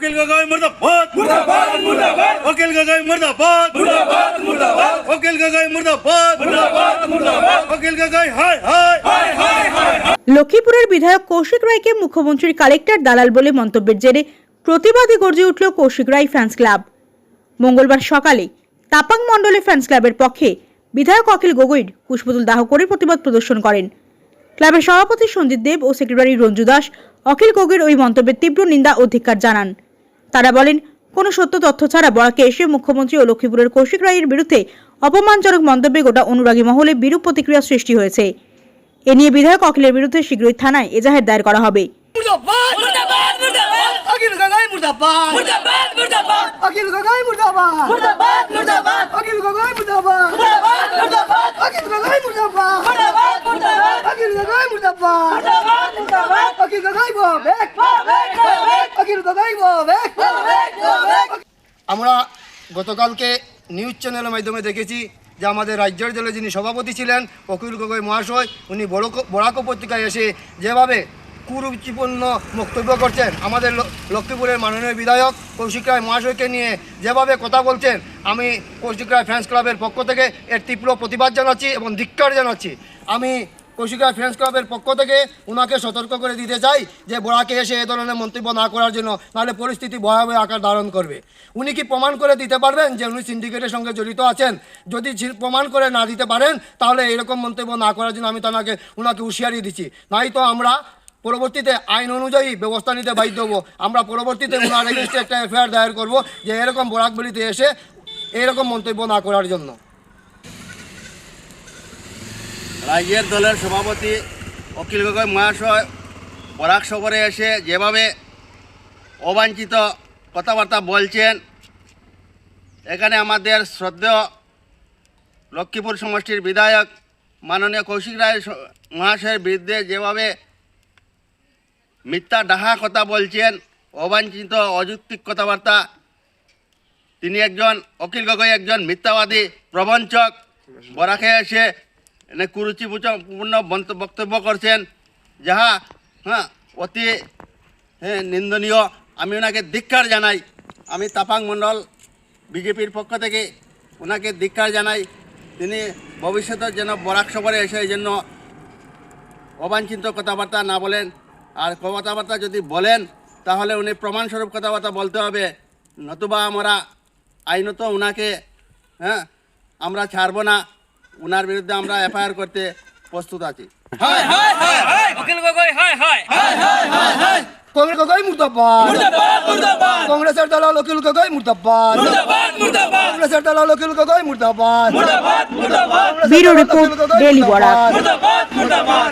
वकील गगोई मुर्दाबाद मुर्दाबाद मुर्दाबाद वकील गगोई मुर्दाबाद मुर्दाबाद मुर्दाबाद वकील गगोई मुर्दाबाद मुर्दाबाद मुर्दाबाद वकील गगोई हाय हाय हाय हाय हाय লক্ষ্মীপুরের বিধায়ক কৌশিক রায়কে মুখ্যমন্ত্রীর কালেক্টর দালাল বলে মন্তব্যের জেরে প্রতিবাদী গর্জে উঠল কৌশিক রায় ফ্যান্স ক্লাব মঙ্গলবার সকালে তাপাং মণ্ডলে ফ্যান্স ক্লাবের পক্ষে বিধায়ক অখিল গগৈর পুষ্পতুল দাহ করে প্রতিবাদ প্রদর্শন করেন ক্লাবের সভাপতি সঞ্জিত দেব ও সেক্রেটারি রঞ্জু দাস অখিল গগৈর ওই মন্তব্যের তীব্র নিন্দা ও ধিক্কার জানান তারা বলেন কোনো সত্য তথ্য ছাড়া বরাকে এসে মুখ্যমন্ত্রী ও লক্ষ্মীপুরের কৌশিক রায়ের বিরুদ্ধে অপমানজনক মন্তব্যে গোটা অনুরাগী মহলে বিরূপ প্রতিক্রিয়া সৃষ্টি হয়েছে। এ নিয়ে বিধায়ক অখিলের বিরুদ্ধে শীঘ্রই থানায় এজাহার দায়ের করা হবে। মুর্দাবাদ মুর্দাবাদ মুর্দাবাদ আকিল গগাই মুর্দাবাদ মুর্দাবাদ মুর্দাবাদ আকিল গগাই মুর্দাবাদ মুর্দাবাদ মুর্দাবাদ আকিল গগাই মুর্দাবাদ মুর্দাবাদ মুর্দাবাদ আকিল গগাই মুর্দাবাদ মুর্দাবাদ মুর্দাবাদ আকিল গগাই মুর্দাবাদ মুর্দাবাদ মুর্দাবাদ আকিল গগাই ববেক বাবেক বাবেক আকিল গগাই ববেক বাবেক বাবেক আমরা গতকালকে নিউজ চ্যানেলের মাধ্যমে দেখেছি যে আমাদের রাজ্যের দলে যিনি সভাপতি ছিলেন অখিল গগৈ মহাশয়, উনি বড় বরাক উপত্যকায় এসে যেভাবে কুরুচিপূর্ণ বক্তব্য করছেন, আমাদের লক্ষ্মীপুরের মাননীয় বিধায়ক কৌশিক রায় মহাশয়কে নিয়ে যেভাবে কথা বলছেন, আমি কৌশিক রায় ফ্যান্স ক্লাবের পক্ষ থেকে এর তীব্র প্রতিবাদ জানাচ্ছি এবং ধিক্কার জানাচ্ছি। আমি কৌশিক ফ্রেন্ডস ক্লাবের পক্ষ থেকে ওনাকে সতর্ক করে দিতে চাই যে বোরাকে এসে এ ধরনের মন্তব্য না করার জন্য, নাহলে পরিস্থিতি ভয়াবহ আকার ধারণ করবে। উনি কি প্রমাণ করে দিতে পারবেন যে উনি সিন্ডিকেটের সঙ্গে জড়িত আছেন? যদি প্রমাণ করে না দিতে পারেন, তাহলে এরকম মন্তব্য না করার জন্য আমি তাকে ওনাকে হুঁশিয়ারি দিচ্ছি। নাই তো আমরা পরবর্তীতে আইন অনুযায়ী ব্যবস্থা নিতে বাধ্য হব। আমরা পরবর্তীতে ওনার এগেনস্টে একটা এফআইআর দায়ের করব যে এরকম বোরাকবেলিতে এসে এরকম মন্তব্য না করার জন্য। রাজ্যের দলের সভাপতি অখিল গগৈ মহাশয় বরাক সফরে এসে যেভাবে অবাঞ্ছিত কথাবার্তা বলছেন, এখানে আমাদের শ্রদ্ধেয় লক্ষ্মীপুর সমষ্টির বিধায়ক মাননীয় কৌশিক রায় মহাশয়ের বিরুদ্ধে যেভাবে মিথ্যা ডাহা কথা বলছেন, অবাঞ্ছিত, অযৌক্তিক কথাবার্তা, তিনি একজন, অখিল গগৈ একজন মিথ্যাবাদী প্রবঞ্চক, বরাকে এসে কুরুচিপূর্ণ বন্ত- বক্তব্য করছেন যাহা হ্যাঁ অতি নিন্দনীয় আমি ওনাকে ধিক্কার জানাই আমি তাপাং মণ্ডল বিজেপির পক্ষ থেকে ওনাকে ধিক্কার জানাই তিনি ভবিষ্যতে যেন বরাক সফরে এসে এই জন্য অবাঞ্ছিত কথাবার্তা না বলেন আর কথাবার্তা যদি বলেন তাহলে উনি প্রমাণস্বরূপ কথাবার্তা বলতে হবে। নতুবা আমরা আইনত ওনাকে হ্যাঁ আমরা ছাড়ব না। ওনার বিরুদ্ধে আমরা এফআইআর করতে প্রস্তুত আছি। হায় হায় হায় হায়। গগৈ হায় হায়। কংগ্রেস গগাই মুর্দাবাদ। কংগ্রেসের দালাল অখিল গগৈ মুর্দাবাদ। কংগ্রেসের দালাল অখিল গগাই মুর্দাবাদ। Bureau report মুর্দাবাদ মুর্দাবাদ।